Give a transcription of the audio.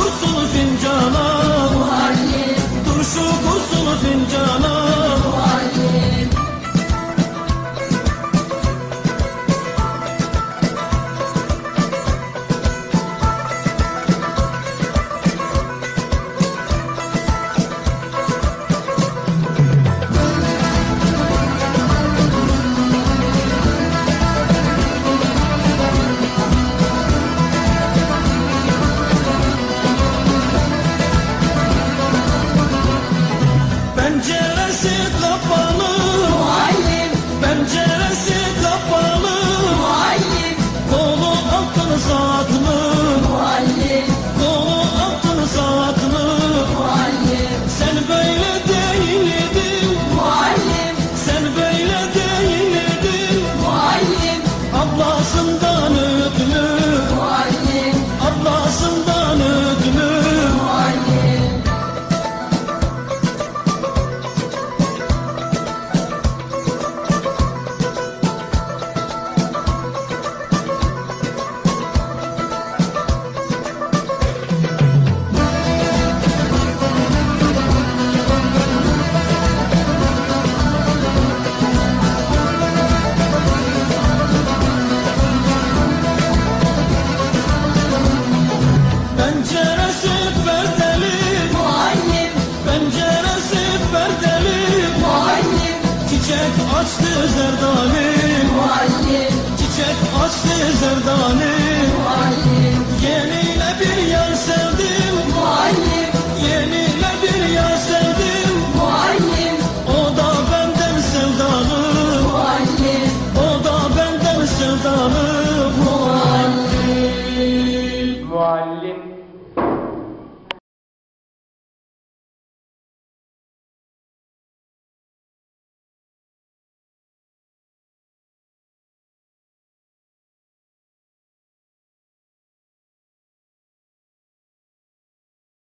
gusül fincana. Muharrir Turşu gusül fincana. Aldan öpülür. Açtı zerdalim